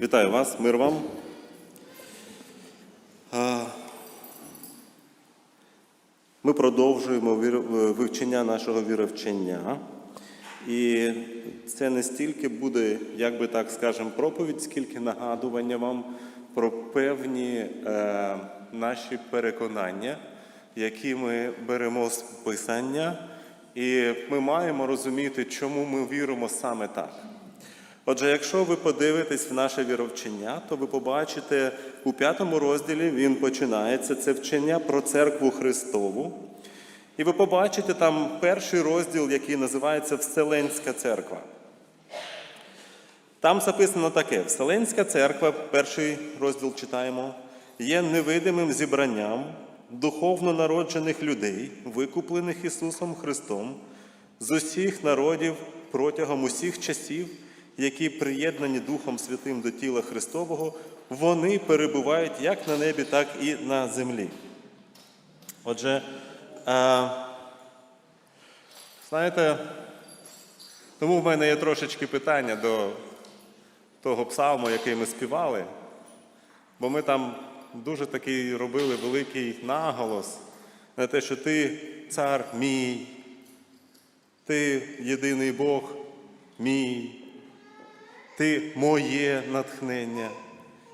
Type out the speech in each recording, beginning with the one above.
Вітаю вас, мир вам. Ми продовжуємо вивчення нашого віровчення. І це не стільки буде, як би так скажемо, проповідь, скільки нагадування вам про певні е, наші переконання, які ми беремо з писання, і ми маємо розуміти, чому ми віримо саме так. Отже, якщо ви подивитесь в наше віровчення, то ви побачите у п'ятому розділі він починається це вчення про церкву Христову. І ви побачите там перший розділ, який називається Вселенська церква. Там записано таке: Вселенська церква, перший розділ читаємо, є невидимим зібранням духовно народжених людей, викуплених Ісусом Христом з усіх народів протягом усіх часів, які приєднані Духом Святим до тіла Христового, вони перебувають як на небі, так і на землі. Отже, а, знаєте, тому в мене є трошечки питання до того псалму, який ми співали, бо ми там дуже такий робили великий наголос на те, що ти цар мій, ти єдиний Бог мій, ти моє натхнення,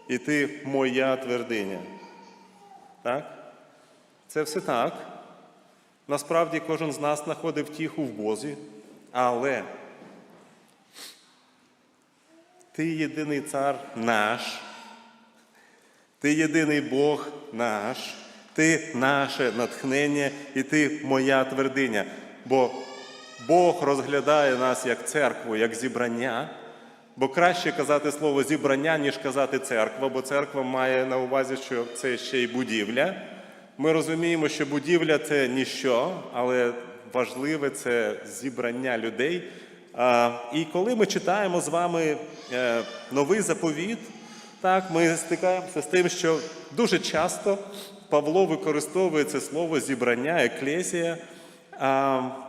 і ти моя твердиня. Так? Це все так. Насправді кожен з нас знаходив втіху в Бозі, але ти єдиний цар наш, ти єдиний Бог наш, ти наше натхнення і ти моя твердиня. Бо Бог розглядає нас як церкву, як зібрання. Бо краще казати слово зібрання, ніж казати церква, бо церква має на увазі, що це ще й будівля. Ми розуміємо, що будівля це ніщо, але важливе це зібрання людей. І коли ми читаємо з вами е, новий заповіт, так, ми стикаємося з тим, що дуже часто Павло використовує це слово зібрання, еклесія,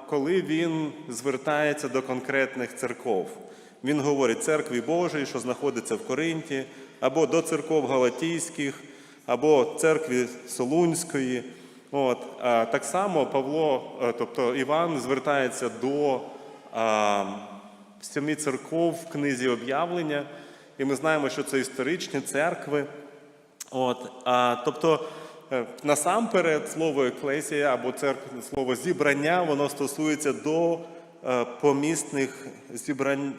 коли він звертається до конкретних церков. Він говорить церкві Божій, що знаходиться в Коринті, або до церков Галатійських, або церкві Солунської. От. А, так само Павло, е, тобто Іван, звертається до а, семи церков в книзі об'явлення, і ми знаємо, що це історичні церкви. От, а, тобто, е, насамперед, слово еклесія або церква, слово зібрання, воно стосується до помісних зібрань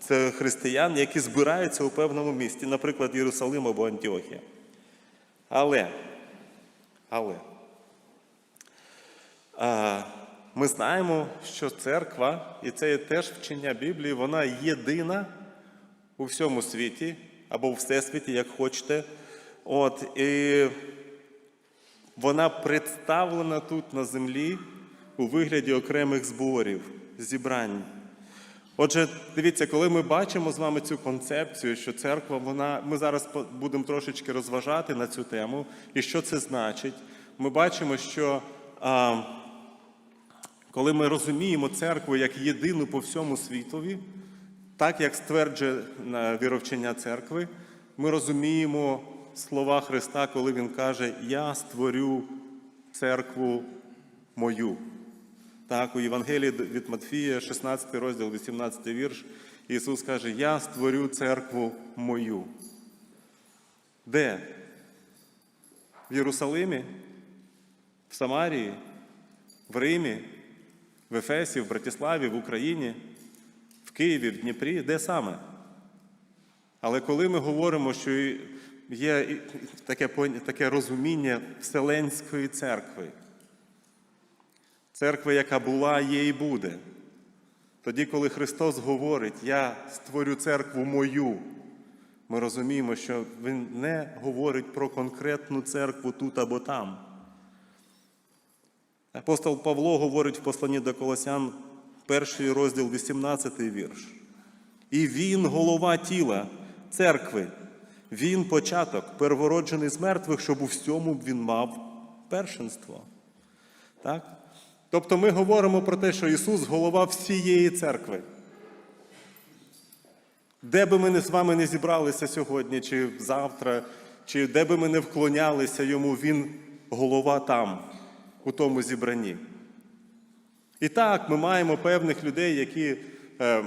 це християн, які збираються у певному місті, наприклад, Єрусалим або Антіохія. Але, але а, ми знаємо, що церква, і це є теж вчення Біблії, вона єдина у всьому світі або у всесвіті, як хочете. От, і вона представлена тут на землі у вигляді окремих зборів, зібрань. Отже, дивіться, коли ми бачимо з вами цю концепцію, що церква, вона, ми зараз будемо трошечки розважати на цю тему, і що це значить, ми бачимо, що а, коли ми розуміємо церкву як єдину по всьому світові, так як стверджує віровчення церкви, ми розуміємо слова Христа, коли Він каже: Я створю церкву мою. Так, у Євангелії від Матфія, 16 розділ, 18 вірш, Ісус каже: Я створю церкву мою. Де? В Єрусалимі? В Самарії? В Римі? В Ефесі, в Братиславі, в Україні, в Києві, в Дніпрі, де саме? Але коли ми говоримо, що є таке, таке розуміння Вселенської церкви, церкви, яка була, є і буде, тоді, коли Христос говорить, я створю церкву мою, ми розуміємо, що Він не говорить про конкретну церкву тут або там. Апостол Павло говорить в посланні до Колосян, перший розділ, 18 вірш. І він голова тіла церкви, він початок, первороджений з мертвих, щоб у всьому він мав першинство. Так? Тобто ми говоримо про те, що Ісус голова всієї церкви. Де би ми з вами не зібралися сьогодні, чи завтра, чи де би ми не вклонялися йому, він голова там, у тому зібранні. І так, ми маємо певних людей, які е,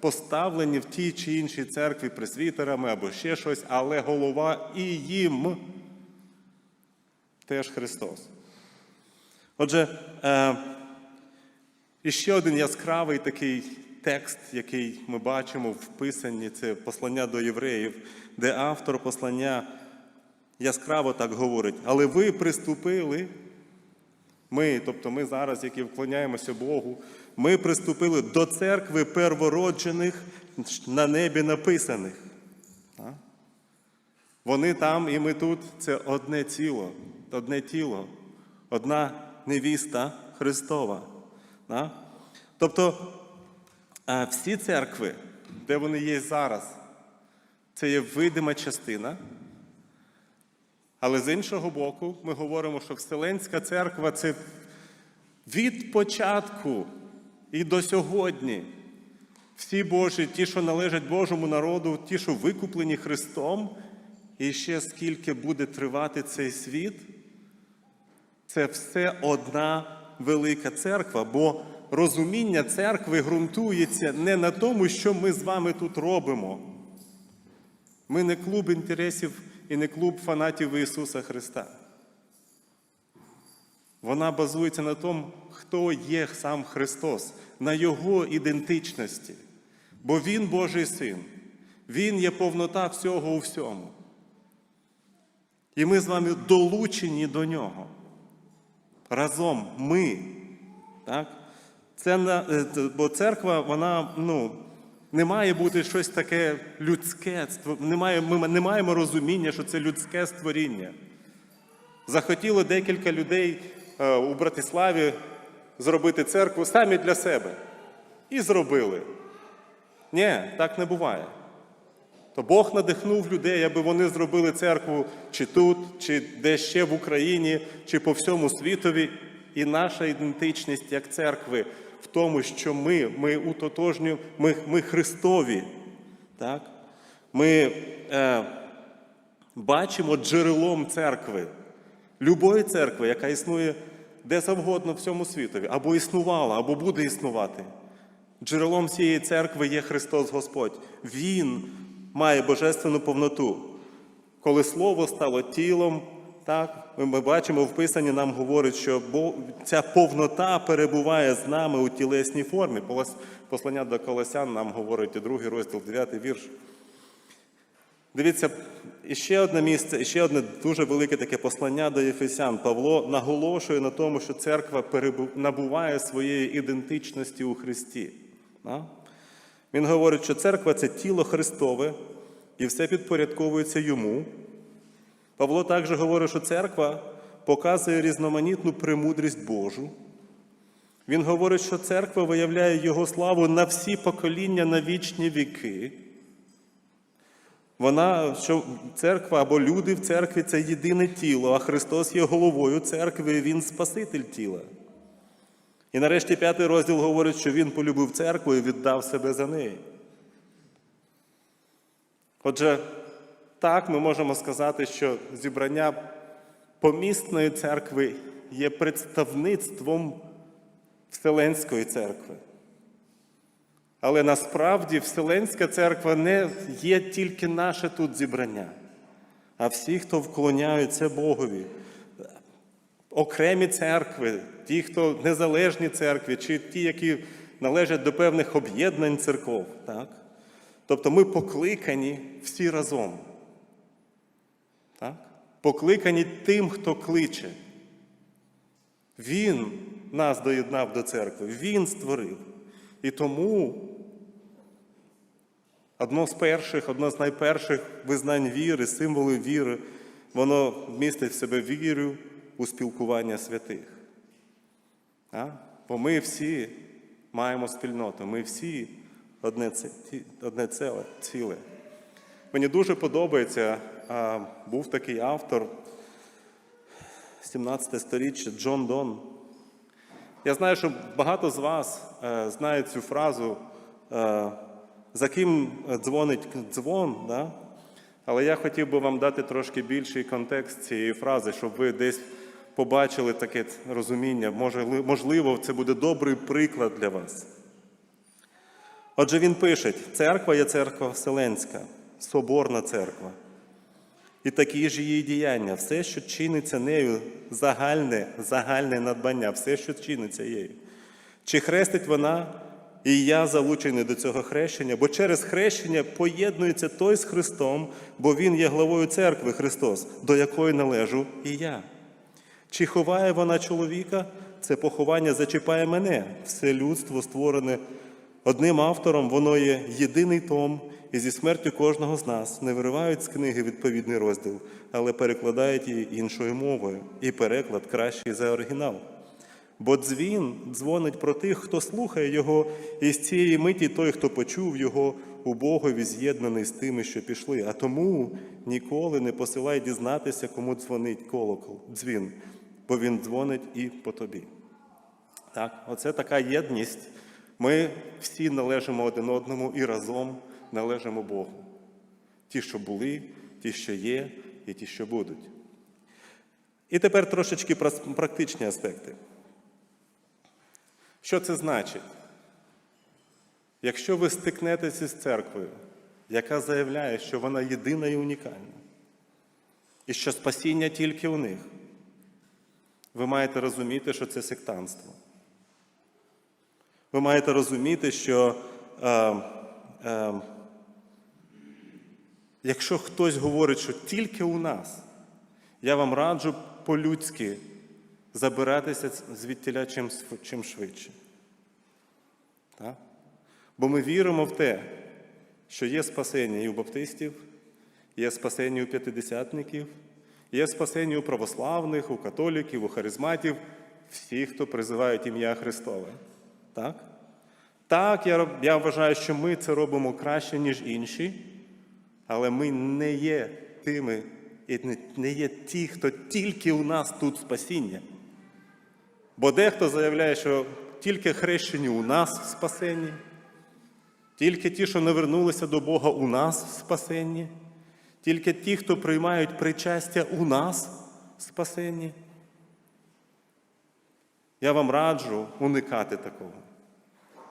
поставлені в тій чи іншій церкві пресвітерами або ще щось, але голова і їм теж Христос. Отже, е, і ще один яскравий такий текст, який ми бачимо в Писанні, це послання до євреїв, де автор послання яскраво так говорить. Але ви приступили, ми, тобто ми зараз, які вклоняємося Богу, ми приступили до церкви первороджених на небі написаних. Вони там і ми тут це одне тіло, одне тіло, одна невіста Христова. Да? Тобто всі церкви, де вони є зараз, це є видима частина. Але з іншого боку, ми говоримо, що Вселенська церква це від початку і до сьогодні. Всі Божі, ті, що належать Божому народу, ті, що викуплені Христом, і ще скільки буде тривати цей світ, це все одна велика церква, бо розуміння церкви ґрунтується не на тому, що ми з вами тут робимо. Ми не клуб інтересів і не клуб фанатів Ісуса Христа. Вона базується на тому, хто є сам Христос, на Його ідентичності. Бо Він Божий Син, Він є повнота всього у всьому. І ми з вами долучені до Нього. Разом ми. Так? Це, е, бо церква, вона ну, не має бути щось таке людське. Не має, ми не маємо розуміння, що це людське створіння. Захотіло декілька людей е, у Братиславі зробити церкву самі для себе. І зробили. Ні, так не буває. То Бог надихнув людей, аби вони зробили церкву чи тут, чи де ще в Україні, чи по всьому світові. І наша ідентичність як церкви в тому, що ми, ми утотожнюємо, ми, ми Христові. Так? Ми е, бачимо джерелом церкви, любої церкви, яка існує де завгодно в всьому світові, або існувала, або буде існувати. Джерелом цієї церкви є Христос Господь. Він має божественну повноту. Коли Слово стало тілом, так, ми- бачимо в Писанні, нам говорить, що ця повнота перебуває з нами у тілесній формі. Послання до Колосян нам говорить у другий розділ, 9 вірш. Дивіться, і ще одне місце, і ще одне дуже велике таке послання до Єфесян. Павло наголошує на тому, що церква набуває своєї ідентичності у Христі. Він говорить, що церква це тіло Христове, і все підпорядковується йому. Павло також говорить, що церква показує різноманітну премудрість Божу. Він говорить, що церква виявляє Його славу на всі покоління, на вічні віки. Вона, що церква або люди в церкві це єдине тіло, а Христос є головою церкви, Він Спаситель тіла. І нарешті п'ятий розділ говорить, що Він полюбив церкву і віддав себе за неї. Отже, так ми можемо сказати, що зібрання помісної церкви є представництвом Вселенської церкви. Але насправді Вселенська церква не є тільки наше тут зібрання, а всі, хто вклоняються Богові. Окремі церкви, ті, хто незалежні церкви, чи ті, які належать до певних об'єднань церков. Так? Тобто ми покликані всі разом. Так? Покликані тим, хто кличе. Він нас доєднав до церкви, Він створив. І тому одно з перших, одно з найперших визнань віри, символів віри, воно містить в себе віру у спілкування святих. А? Бо ми всі маємо спільноту, ми всі одне, ціле, ціле. Мені дуже подобається, а, був такий автор 17 сторіччя Джон Дон. Я знаю, що багато з вас е, знають цю фразу е, за ким дзвонить дзвон, да? але я хотів би вам дати трошки більший контекст цієї фрази, щоб ви десь побачили таке розуміння. Можливо, це буде добрий приклад для вас. Отже, він пише: церква є церква Вселенська, соборна церква. І такі ж її діяння, все, що чиниться нею, загальне, загальне надбання, все, що чиниться її. Чи хрестить вона, і я залучений до цього хрещення, бо через хрещення поєднується той з Христом, бо Він є главою церкви Христос, до якої належу і я. Чи ховає вона чоловіка? Це поховання зачіпає мене, все людство створене одним автором, воно є єдиний том, і зі смертю кожного з нас не виривають з книги відповідний розділ, але перекладають її іншою мовою, і переклад кращий за оригінал. Бо дзвін дзвонить про тих, хто слухає його, і з цієї миті той, хто почув його, у Богові з'єднаний з тими, що пішли. А тому ніколи не посилай дізнатися, кому дзвонить колокол, дзвін, бо він дзвонить і по тобі. Так, оце така єдність. Ми всі належимо один одному і разом належимо Богу. Ті, що були, ті, що є, і ті, що будуть. І тепер трошечки практичні аспекти. Що це значить? Якщо ви стикнетеся з церквою, яка заявляє, що вона єдина і унікальна, і що спасіння тільки у них, ви маєте розуміти, що це сектантство. Ви маєте розуміти, що е, е, якщо хтось говорить, що тільки у нас, я вам раджу по-людськи забиратися звідтіля чим, чим швидше. Так? Бо ми віримо в те, що є спасення і у баптистів, є спасення у п'ятидесятників, є спасення у православних, у католіків, у харизматів, всіх, хто призивають ім'я Христове. Так? Так, я, я вважаю, що ми це робимо краще, ніж інші, але ми не є тими, і не, є ті, хто тільки у нас тут спасіння. Бо дехто заявляє, що тільки хрещені у нас спасенні, тільки ті, що не вернулися до Бога, у нас спасенні, тільки ті, хто приймають причастя у нас спасенні. Я вам раджу уникати такого.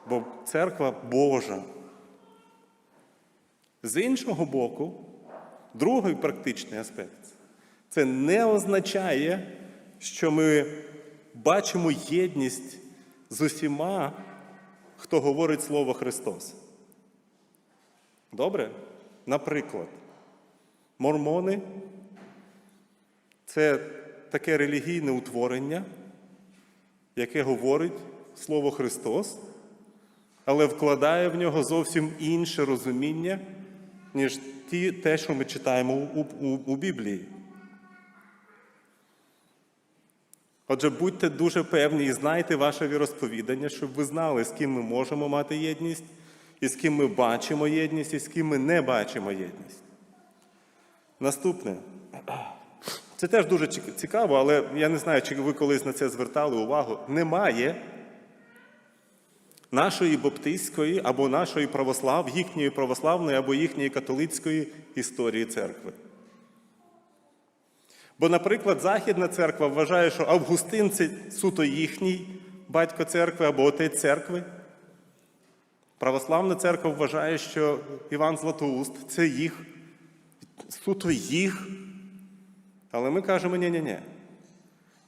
Бо церква Божа. З іншого боку, другий практичний аспект це не означає, що ми бачимо єдність з усіма, хто говорить Слово Христос. Добре? Наприклад, мормони це таке релігійне утворення, яке говорить Слово Христос, але вкладає в нього зовсім інше розуміння, ніж ті, те, що ми читаємо у, у, у Біблії. Отже, будьте дуже певні і знайте ваше віросповідання, щоб ви знали, з ким ми можемо мати єдність, і з ким ми бачимо єдність, і з ким ми не бачимо єдність. Наступне. Це теж дуже цікаво, але я не знаю, чи ви колись на це звертали увагу. Немає нашої баптистської або нашої православ, їхньої православної або їхньої католицької історії церкви. Бо, наприклад, Західна церква вважає, що Августин це суто їхній батько церкви або отець церкви. Православна церква вважає, що Іван Златоуст це їх, суто їх. Але ми кажемо, ні-ні-ні.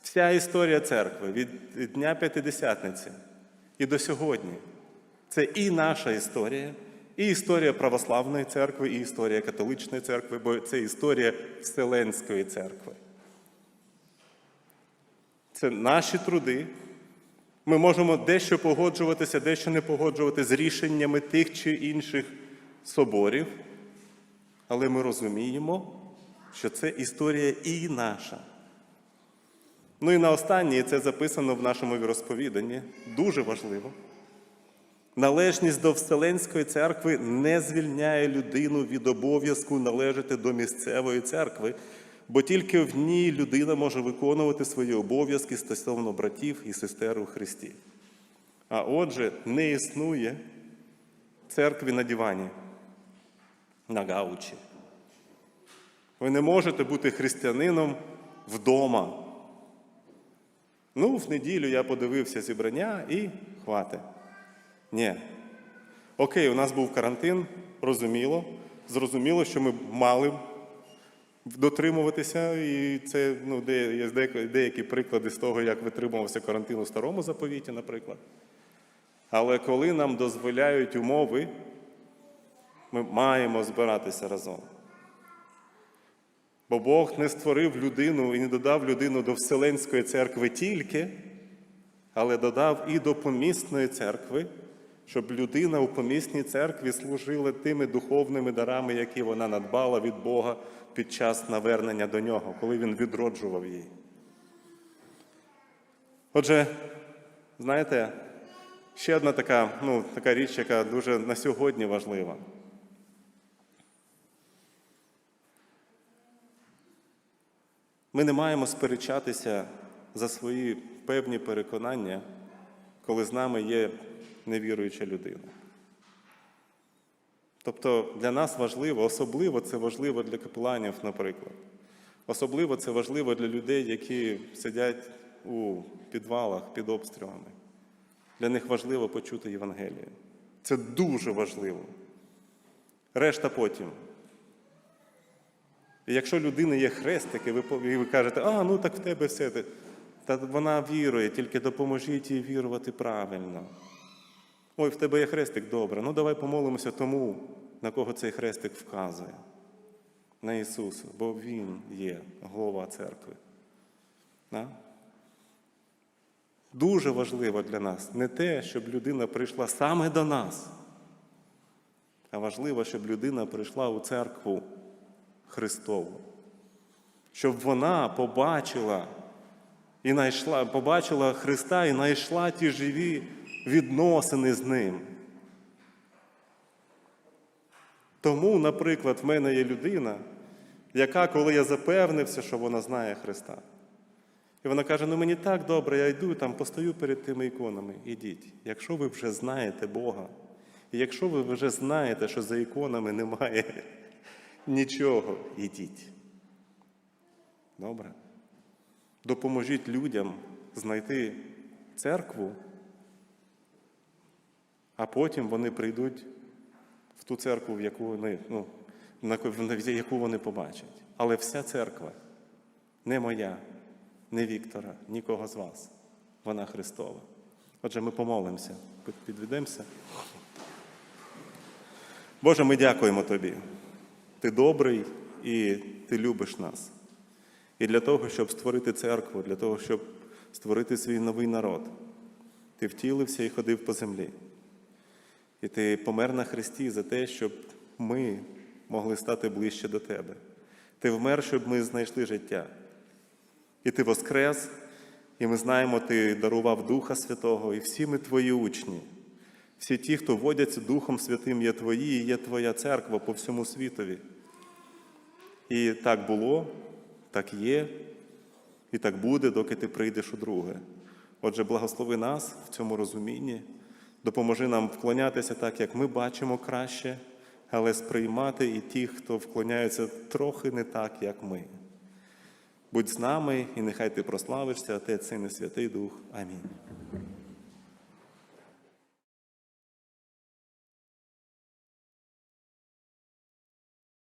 Вся історія церкви від Дня П'ятидесятниці і до сьогодні це і наша історія, і історія православної церкви, і історія католичної церкви, бо це історія Вселенської церкви. Це наші труди. Ми можемо дещо погоджуватися, дещо не погоджувати з рішеннями тих чи інших соборів, але ми розуміємо, що це історія і наша. Ну і на останнє, це записано в нашому віросповіданні, дуже важливо. Належність до Вселенської церкви не звільняє людину від обов'язку належати до місцевої церкви, бо тільки в ній людина може виконувати свої обов'язки стосовно братів і сестер у Христі. А отже, не існує церкві на дивані, на гаучі. Ви не можете бути християнином вдома. Ну, в неділю я подивився зібрання і хватить. Ні. Окей, у нас був карантин, розуміло. Зрозуміло, що ми мали дотримуватися, і це ну, є деякі приклади з того, як витримувався карантин у старому заповіті, наприклад. Але коли нам дозволяють умови, ми маємо збиратися разом. Бо Бог не створив людину і не додав людину до Вселенської церкви тільки, але додав і до помісної церкви, щоб людина у помісній церкві служила тими духовними дарами, які вона надбала від Бога під час навернення до нього, коли він відроджував її. Отже, знаєте, ще одна така, ну, така річ, яка дуже на сьогодні важлива. Ми не маємо сперечатися за свої певні переконання, коли з нами є невіруюча людина. Тобто для нас важливо, особливо це важливо для капеланів, наприклад. Особливо це важливо для людей, які сидять у підвалах під обстрілами. Для них важливо почути Євангелію. Це дуже важливо. Решта потім. І якщо людина є хрестик, і ви, і ви кажете, а, ну так в тебе все. те». Та вона вірує, тільки допоможіть їй вірувати правильно. Ой, в тебе є хрестик, добре. Ну давай помолимося тому, на кого цей хрестик вказує. На Ісуса, бо Він є голова церкви. Да? Дуже важливо для нас не те, щоб людина прийшла саме до нас, а важливо, щоб людина прийшла у церкву Христову. Щоб вона побачила і знайшла, побачила Христа і знайшла ті живі відносини з Ним. Тому, наприклад, в мене є людина, яка, коли я запевнився, що вона знає Христа, і вона каже: ну мені так добре, я йду там, постою перед тими іконами. Ідіть. Якщо ви вже знаєте Бога, і якщо ви вже знаєте, що за іконами немає нічого, ідіть. Добре? Допоможіть людям знайти церкву, а потім вони прийдуть в ту церкву, в яку вони, ну, яку вони побачать. Але вся церква не моя, не Віктора, нікого з вас. Вона Христова. Отже, ми помолимося, підведемося. Боже, ми дякуємо Тобі. Ти добрий і ти любиш нас. І для того, щоб створити церкву, для того, щоб створити свій новий народ, ти втілився і ходив по землі. І ти помер на Христі за те, щоб ми могли стати ближче до тебе. Ти вмер, щоб ми знайшли життя. І ти воскрес, і ми знаємо, ти дарував Духа Святого, і всі ми твої учні. Всі ті, хто водяться Духом Святим, є твої, і є твоя церква по всьому світові. І так було, так є, і так буде, доки ти прийдеш у друге. Отже, благослови нас в цьому розумінні, допоможи нам вклонятися так, як ми бачимо краще, але сприймати і тих, хто вклоняється трохи не так, як ми. Будь з нами, і нехай ти прославишся, Отець, Син і Святий Дух. Амінь.